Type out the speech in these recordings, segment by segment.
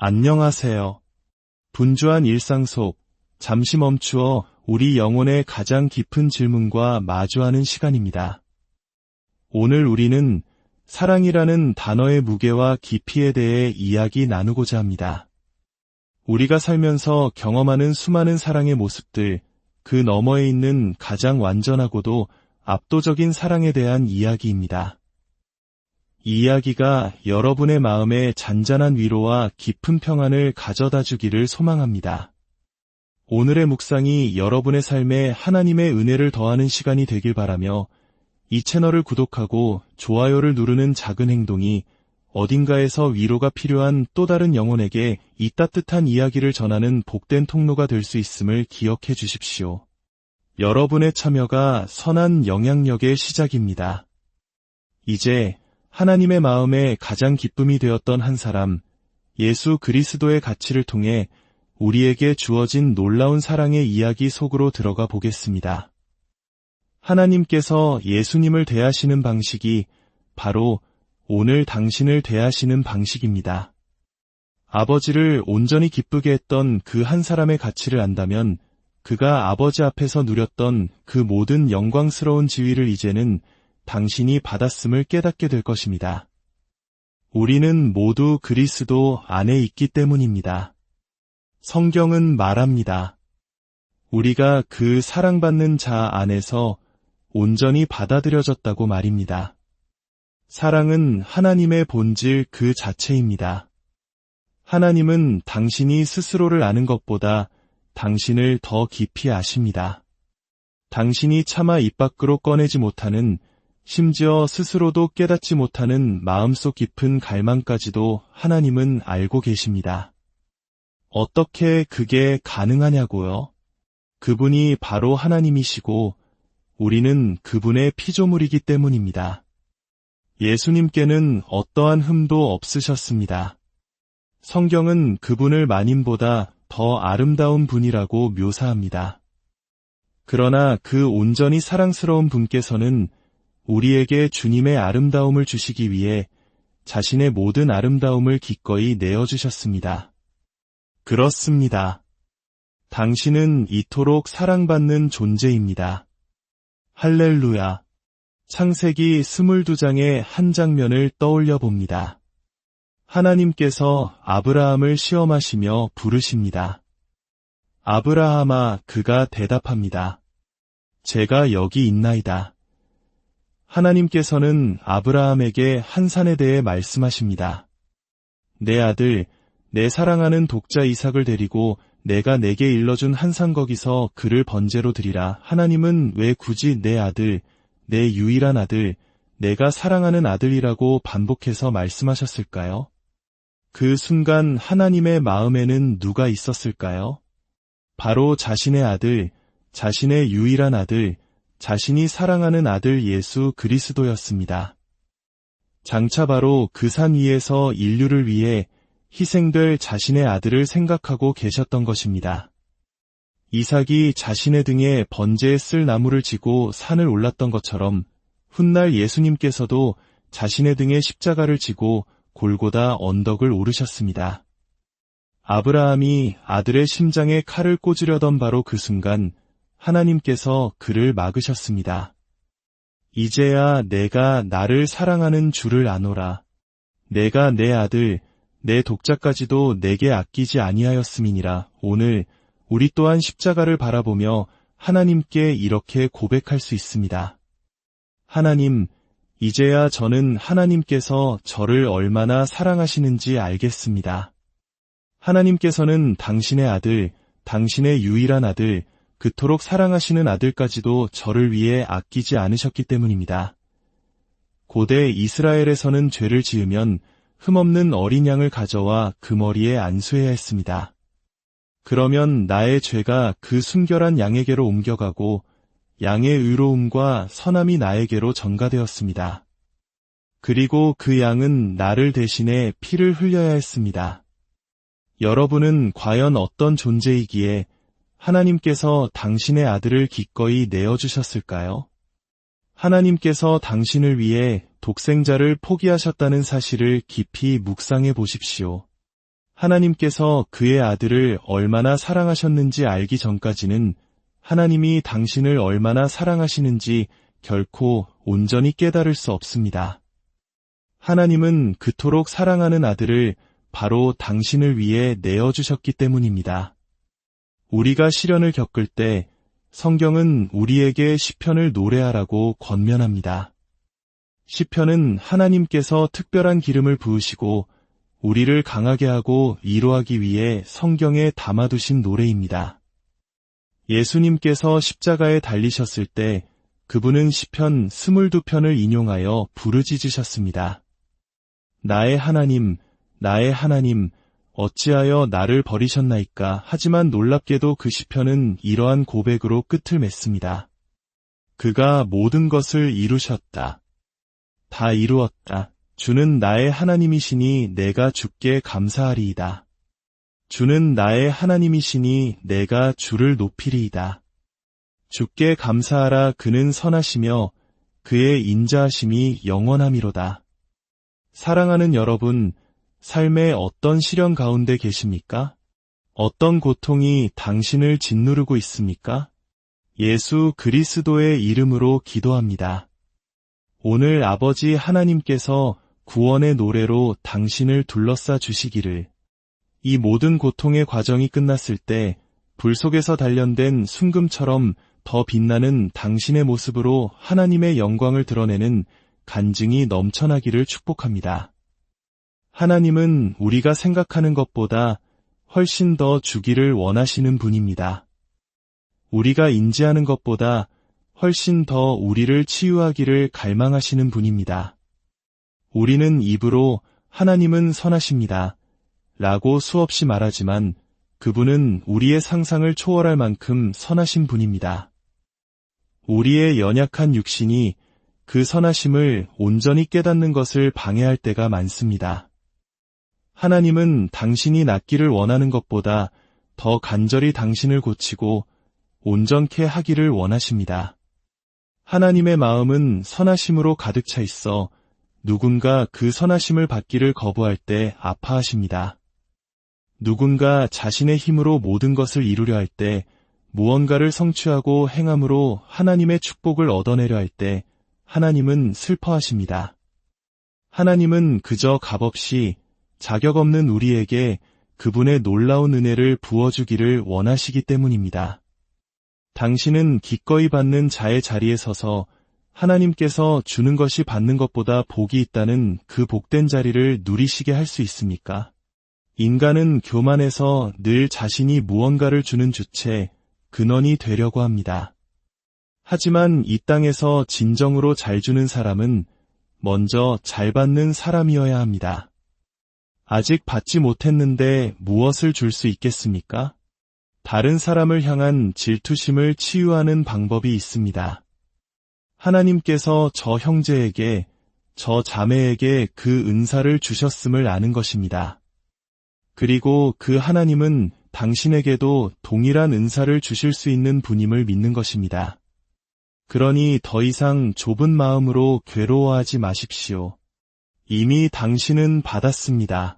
안녕하세요. 분주한 일상 속 잠시 멈추어 우리 영혼의 가장 깊은 질문과 마주하는 시간입니다. 오늘 우리는 사랑이라는 단어의 무게와 깊이에 대해 이야기 나누고자 합니다. 우리가 살면서 경험하는 수많은 사랑의 모습들, 그 너머에 있는 가장 완전하고도 압도적인 사랑에 대한 이야기입니다. 이 이야기가 여러분의 마음에 잔잔한 위로와 깊은 평안을 가져다 주기를 소망합니다. 오늘의 묵상이 여러분의 삶에 하나님의 은혜를 더하는 시간이 되길 바라며 이 채널을 구독하고 좋아요를 누르는 작은 행동이 어딘가에서 위로가 필요한 또 다른 영혼에게 이 따뜻한 이야기를 전하는 복된 통로가 될 수 있음을 기억해 주십시오. 여러분의 참여가 선한 영향력의 시작입니다. 이제 하나님의 마음에 가장 기쁨이 되었던 한 사람, 예수 그리스도의 가치를 통해 우리에게 주어진 놀라운 사랑의 이야기 속으로 들어가 보겠습니다. 하나님께서 예수님을 대하시는 방식이 바로 오늘 당신을 대하시는 방식입니다. 아버지를 온전히 기쁘게 했던 그 한 사람의 가치를 안다면 그가 아버지 앞에서 누렸던 그 모든 영광스러운 지위를 이제는 당신이 받았음을 깨닫게 될 것입니다. 우리는 모두 그리스도 안에 있기 때문입니다. 성경은 말합니다. 우리가 그 사랑받는 자 안에서 온전히 받아들여졌다고 말입니다. 사랑은 하나님의 본질 그 자체입니다. 하나님은 당신이 스스로를 아는 것보다 당신을 더 깊이 아십니다. 당신이 차마 입 밖으로 꺼내지 못하는 심지어 스스로도 깨닫지 못하는 마음속 깊은 갈망까지도 하나님은 알고 계십니다. 어떻게 그게 가능하냐고요? 그분이 바로 하나님이시고 우리는 그분의 피조물이기 때문입니다. 예수님께는 어떠한 흠도 없으셨습니다. 성경은 그분을 마님보다 더 아름다운 분이라고 묘사합니다. 그러나 그 온전히 사랑스러운 분께서는 우리에게 주님의 아름다움을 주시기 위해 자신의 모든 아름다움을 기꺼이 내어주셨습니다. 그렇습니다. 당신은 이토록 사랑받는 존재입니다. 할렐루야. 창세기 22장의 한 장면을 떠올려 봅니다. 하나님께서 아브라함을 시험하시며 부르십니다. 아브라함아 그가 대답합니다. 제가 여기 있나이다. 하나님께서는 아브라함에게 한 산에 대해 말씀하십니다. 내 아들, 내 사랑하는 독자 이삭을 데리고 내가 내게 일러준 한 산 거기서 그를 번제로 드리라. 하나님은 왜 굳이 내 아들, 내 유일한 아들, 내가 사랑하는 아들이라고 반복해서 말씀하셨을까요? 그 순간 하나님의 마음에는 누가 있었을까요? 바로 자신의 아들, 자신의 유일한 아들, 자신이 사랑하는 아들 예수 그리스도였습니다. 장차 바로 그 산 위에서 인류를 위해 희생될 자신의 아들을 생각하고 계셨던 것입니다. 이삭이 자신의 등에 번제에 쓸 나무를 지고 산을 올랐던 것처럼 훗날 예수님께서도 자신의 등에 십자가를 지고 골고다 언덕을 오르셨습니다. 아브라함이 아들의 심장에 칼을 꽂으려던 바로 그 순간 하나님께서 그를 막으셨습니다. 이제야 내가 나를 사랑하는 주를 아노라. 내가 내 아들, 내 독자까지도 내게 아끼지 아니하였음이니라. 오늘 우리 또한 십자가를 바라보며 하나님께 이렇게 고백할 수 있습니다. 하나님, 이제야 저는 하나님께서 저를 얼마나 사랑하시는지 알겠습니다. 하나님께서는 당신의 아들, 당신의 유일한 아들, 그토록 사랑하시는 아들까지도 저를 위해 아끼지 않으셨기 때문입니다. 고대 이스라엘에서는 죄를 지으면 흠없는 어린 양을 가져와 그 머리에 안수해야 했습니다. 그러면 나의 죄가 그 순결한 양에게로 옮겨가고 양의 의로움과 선함이 나에게로 전가되었습니다. 그리고 그 양은 나를 대신해 피를 흘려야 했습니다. 여러분은 과연 어떤 존재이기에 하나님께서 당신의 아들을 기꺼이 내어주셨을까요? 하나님께서 당신을 위해 독생자를 포기하셨다는 사실을 깊이 묵상해 보십시오. 하나님께서 그의 아들을 얼마나 사랑하셨는지 알기 전까지는 하나님이 당신을 얼마나 사랑하시는지 결코 온전히 깨달을 수 없습니다. 하나님은 그토록 사랑하는 아들을 바로 당신을 위해 내어주셨기 때문입니다. 우리가 시련을 겪을 때 성경은 우리에게 시편을 노래하라고 권면합니다. 시편은 하나님께서 특별한 기름을 부으시고 우리를 강하게 하고 위로하기 위해 성경에 담아두신 노래입니다. 예수님께서 십자가에 달리셨을 때 그분은 시편 22편을 인용하여 부르짖으셨습니다. 나의 하나님, 나의 하나님, 어찌하여 나를 버리셨나이까 하지만 놀랍게도 그 시편은 이러한 고백으로 끝을 맺습니다. 그가 모든 것을 이루셨다. 다 이루었다. 주는 나의 하나님이시니 내가 주께 감사하리이다. 주는 나의 하나님이시니 내가 주를 높이리이다. 주께 감사하라 그는 선하시며 그의 인자하심이 영원함이로다. 사랑하는 여러분, 삶의 어떤 시련 가운데 계십니까? 어떤 고통이 당신을 짓누르고 있습니까? 예수 그리스도의 이름으로 기도합니다. 오늘 아버지 하나님께서 구원의 노래로 당신을 둘러싸 주시기를 이 모든 고통의 과정이 끝났을 때 불 속에서 단련된 순금처럼 더 빛나는 당신의 모습으로 하나님의 영광을 드러내는 간증이 넘쳐나기를 축복합니다. 하나님은 우리가 생각하는 것보다 훨씬 더 주기를 원하시는 분입니다. 우리가 인지하는 것보다 훨씬 더 우리를 치유하기를 갈망하시는 분입니다. 우리는 입으로 하나님은 선하십니다. 라고 수없이 말하지만 그분은 우리의 상상을 초월할 만큼 선하신 분입니다. 우리의 연약한 육신이 그 선하심을 온전히 깨닫는 것을 방해할 때가 많습니다. 하나님은 당신이 낫기를 원하는 것보다 더 간절히 당신을 고치고 온전케 하기를 원하십니다. 하나님의 마음은 선하심으로 가득 차 있어 누군가 그 선하심을 받기를 거부할 때 아파하십니다. 누군가 자신의 힘으로 모든 것을 이루려 할 때 무언가를 성취하고 행함으로 하나님의 축복을 얻어내려 할 때 하나님은 슬퍼하십니다. 하나님은 그저 값없이 자격 없는 우리에게 그분의 놀라운 은혜를 부어주기를 원하시기 때문입니다. 당신은 기꺼이 받는 자의 자리에 서서 하나님께서 주는 것이 받는 것보다 복이 있다는 그 복된 자리를 누리시게 할 수 있습니까? 인간은 교만해서 늘 자신이 무언가를 주는 주체, 근원이 되려고 합니다. 하지만 이 땅에서 진정으로 잘 주는 사람은 먼저 잘 받는 사람이어야 합니다. 아직 받지 못했는데 무엇을 줄 수 있겠습니까? 다른 사람을 향한 질투심을 치유하는 방법이 있습니다. 하나님께서 저 형제에게, 저 자매에게 그 은사를 주셨음을 아는 것입니다. 그리고 그 하나님은 당신에게도 동일한 은사를 주실 수 있는 분임을 믿는 것입니다. 그러니 더 이상 좁은 마음으로 괴로워하지 마십시오. 이미 당신은 받았습니다.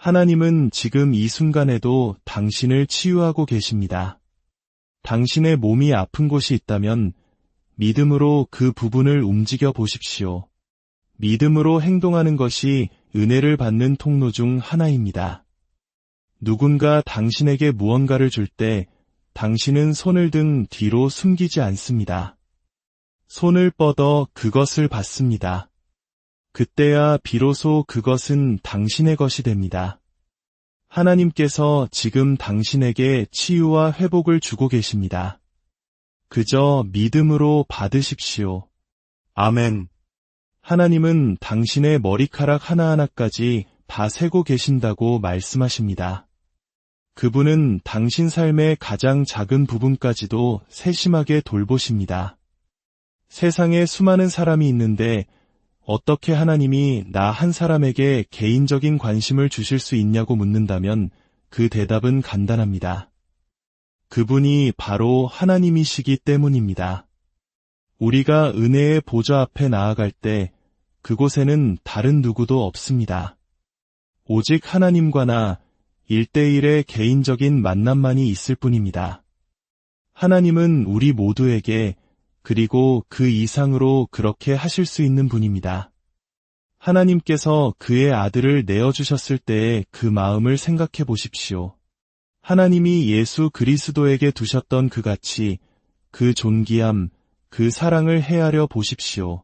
하나님은 지금 이 순간에도 당신을 치유하고 계십니다. 당신의 몸이 아픈 곳이 있다면 믿음으로 그 부분을 움직여 보십시오. 믿음으로 행동하는 것이 은혜를 받는 통로 중 하나입니다. 누군가 당신에게 무언가를 줄 때 당신은 손을 등 뒤로 숨기지 않습니다. 손을 뻗어 그것을 받습니다. 그때야 비로소 그것은 당신의 것이 됩니다. 하나님께서 지금 당신에게 치유와 회복을 주고 계십니다. 그저 믿음으로 받으십시오. 아멘. 하나님은 당신의 머리카락 하나하나까지 다 세고 계신다고 말씀하십니다. 그분은 당신 삶의 가장 작은 부분까지도 세심하게 돌보십니다. 세상에 수많은 사람이 있는데 어떻게 하나님이 나 한 사람에게 개인적인 관심을 주실 수 있냐고 묻는다면 그 대답은 간단합니다. 그분이 바로 하나님이시기 때문입니다. 우리가 은혜의 보좌 앞에 나아갈 때 그곳에는 다른 누구도 없습니다. 오직 하나님과 나 일대일의 개인적인 만남만이 있을 뿐입니다. 하나님은 우리 모두에게 그리고 그 이상으로 그렇게 하실 수 있는 분입니다. 하나님께서 그의 아들을 내어주셨을 때의 그 마음을 생각해 보십시오. 하나님이 예수 그리스도에게 두셨던 그 가치, 그 존귀함, 그 사랑을 헤아려 보십시오.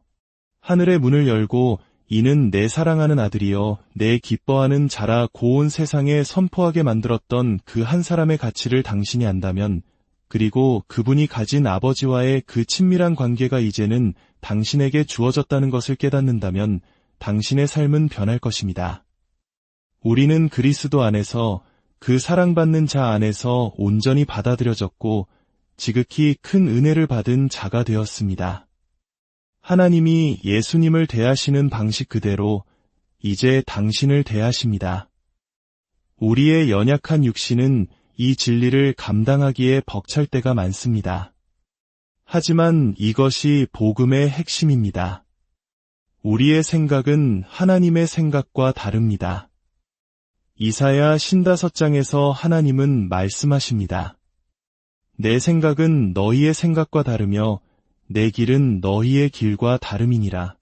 하늘의 문을 열고 이는 내 사랑하는 아들이여 내 기뻐하는 자라 고온 세상에 선포하게 만들었던 그 한 사람의 가치를 당신이 안다면 그리고 그분이 가진 아버지와의 그 친밀한 관계가 이제는 당신에게 주어졌다는 것을 깨닫는다면 당신의 삶은 변할 것입니다. 우리는 그리스도 안에서 그 사랑받는 자 안에서 온전히 받아들여졌고 지극히 큰 은혜를 받은 자가 되었습니다. 하나님이 예수님을 대하시는 방식 그대로 이제 당신을 대하십니다. 우리의 연약한 육신은 이 진리를 감당하기에 벅찰 때가 많습니다. 하지만 이것이 복음의 핵심입니다. 우리의 생각은 하나님의 생각과 다릅니다. 이사야 신다섯장에서 하나님은 말씀하십니다. 내 생각은 너희의 생각과 다르며 내 길은 너희의 길과 다름이니라.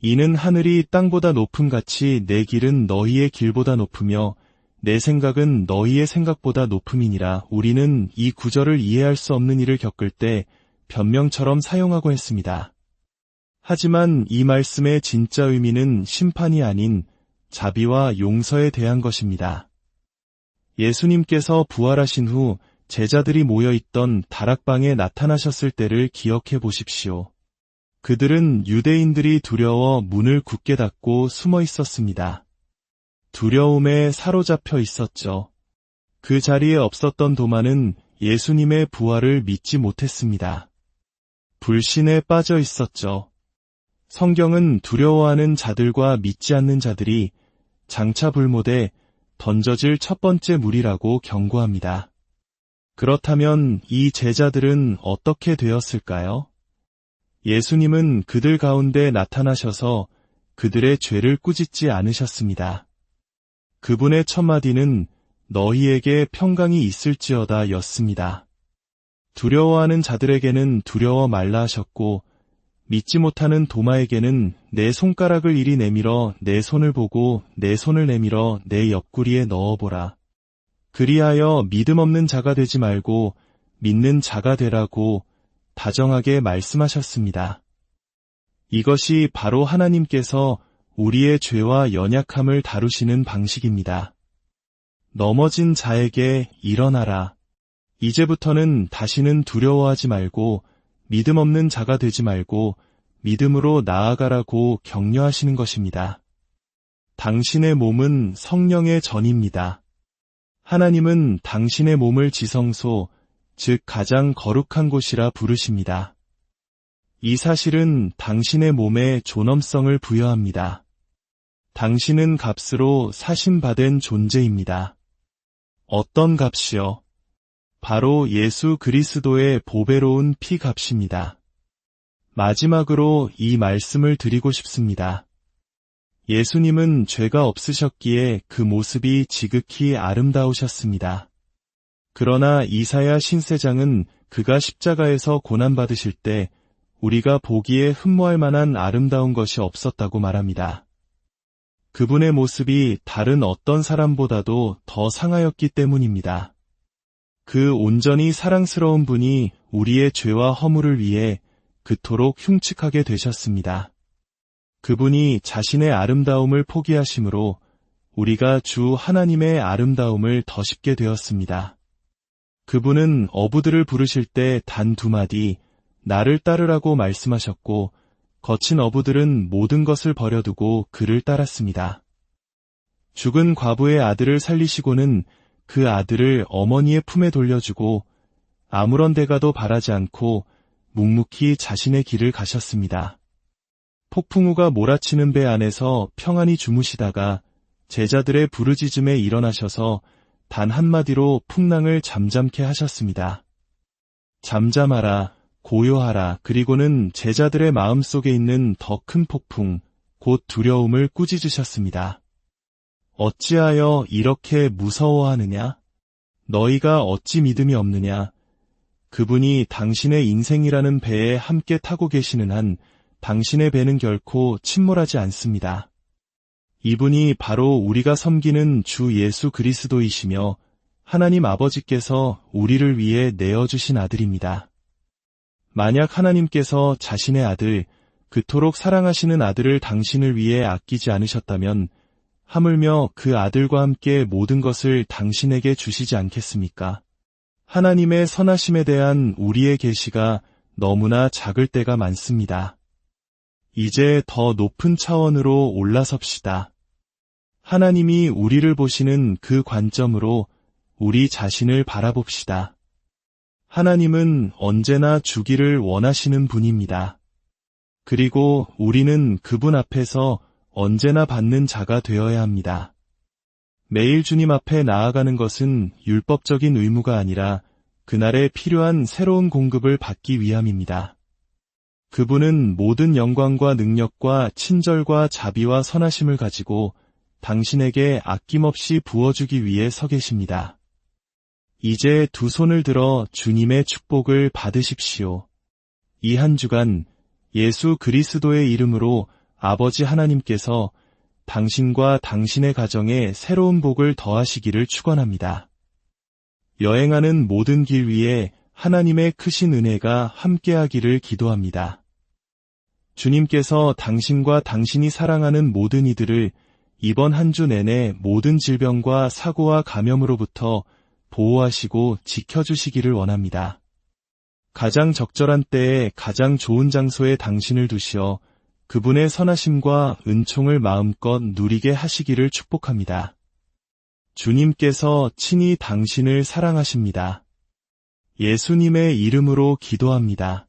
이는 하늘이 땅보다 높음 같이 내 길은 너희의 길보다 높으며 내 생각은 너희의 생각보다 높음이니라. 우리는 이 구절을 이해할 수 없는 일을 겪을 때 변명처럼 사용하고 했습니다. 하지만 이 말씀의 진짜 의미는 심판이 아닌 자비와 용서에 대한 것입니다. 예수님께서 부활하신 후 제자들이 모여 있던 다락방에 나타나셨을 때를 기억해 보십시오. 그들은 유대인들이 두려워 문을 굳게 닫고 숨어 있었습니다. 두려움에 사로잡혀 있었죠. 그 자리에 없었던 도마는 예수님의 부활을 믿지 못했습니다. 불신에 빠져 있었죠. 성경은 두려워하는 자들과 믿지 않는 자들이 장차 불못에 던져질 첫 번째 물이라고 경고합니다. 그렇다면 이 제자들은 어떻게 되었을까요? 예수님은 그들 가운데 나타나셔서 그들의 죄를 꾸짖지 않으셨습니다. 그분의 첫마디는 너희에게 평강이 있을지어다 였습니다. 두려워하는 자들에게는 두려워 말라 하셨고 믿지 못하는 도마에게는 내 손가락을 이리 내밀어 내 손을 보고 내 손을 내밀어 내 옆구리에 넣어보라. 그리하여 믿음 없는 자가 되지 말고 믿는 자가 되라고 다정하게 말씀하셨습니다. 이것이 바로 하나님께서 우리의 죄와 연약함을 다루시는 방식입니다. 넘어진 자에게 일어나라. 이제부터는 다시는 두려워하지 말고 믿음 없는 자가 되지 말고 믿음으로 나아가라고 격려하시는 것입니다. 당신의 몸은 성령의 전입니다. 하나님은 당신의 몸을 지성소, 즉 가장 거룩한 곳이라 부르십니다. 이 사실은 당신의 몸에 존엄성을 부여합니다. 당신은 값으로 사신받은 존재입니다. 어떤 값이요? 바로 예수 그리스도의 보배로운 피 값입니다. 마지막으로 이 말씀을 드리고 싶습니다. 예수님은 죄가 없으셨기에 그 모습이 지극히 아름다우셨습니다. 그러나 이사야 신세장은 그가 십자가에서 고난받으실 때 우리가 보기에 흠모할 만한 아름다운 것이 없었다고 말합니다. 그분의 모습이 다른 어떤 사람보다도 더 상하였기 때문입니다. 그 온전히 사랑스러운 분이 우리의 죄와 허물을 위해 그토록 흉측하게 되셨습니다. 그분이 자신의 아름다움을 포기하심으로 우리가 주 하나님의 아름다움을 더 쉽게 되었습니다. 그분은 어부들을 부르실 때 단 두 마디 나를 따르라고 말씀하셨고 거친 어부들은 모든 것을 버려두고 그를 따랐습니다. 죽은 과부의 아들을 살리시고는 그 아들을 어머니의 품에 돌려주고 아무런 대가도 바라지 않고 묵묵히 자신의 길을 가셨습니다. 폭풍우가 몰아치는 배 안에서 평안히 주무시다가 제자들의 부르짖음에 일어나셔서 단 한마디로 풍랑을 잠잠케 하셨습니다. 잠잠하라, 고요하라 그리고는 제자들의 마음 속에 있는 더 큰 폭풍, 곧 두려움을 꾸짖으셨습니다. 어찌하여 이렇게 무서워하느냐? 너희가 어찌 믿음이 없느냐? 그분이 당신의 인생이라는 배에 함께 타고 계시는 한 당신의 배는 결코 침몰하지 않습니다. 이분이 바로 우리가 섬기는 주 예수 그리스도이시며 하나님 아버지께서 우리를 위해 내어주신 아들입니다. 만약 하나님께서 자신의 아들, 그토록 사랑하시는 아들을 당신을 위해 아끼지 않으셨다면 하물며 그 아들과 함께 모든 것을 당신에게 주시지 않겠습니까? 하나님의 선하심에 대한 우리의 계시가 너무나 작을 때가 많습니다. 이제 더 높은 차원으로 올라섭시다. 하나님이 우리를 보시는 그 관점으로 우리 자신을 바라봅시다. 하나님은 언제나 주기를 원하시는 분입니다. 그리고 우리는 그분 앞에서 언제나 받는 자가 되어야 합니다. 매일 주님 앞에 나아가는 것은 율법적인 의무가 아니라 그날에 필요한 새로운 공급을 받기 위함입니다. 그분은 모든 영광과 능력과 친절과 자비와 선하심을 가지고 당신에게 아낌없이 부어주기 위해 서 계십니다. 이제 두 손을 들어 주님의 축복을 받으십시오. 이 한 주간 예수 그리스도의 이름으로 아버지 하나님께서 당신과 당신의 가정에 새로운 복을 더하시기를 축원합니다. 여행하는 모든 길 위에 하나님의 크신 은혜가 함께하기를 기도합니다. 주님께서 당신과 당신이 사랑하는 모든 이들을 이번 한 주 내내 모든 질병과 사고와 감염으로부터 보호하시고 지켜주시기를 원합니다. 가장 적절한 때에 가장 좋은 장소에 당신을 두시어 그분의 선하심과 은총을 마음껏 누리게 하시기를 축복합니다. 주님께서 친히 당신을 사랑하십니다. 예수님의 이름으로 기도합니다.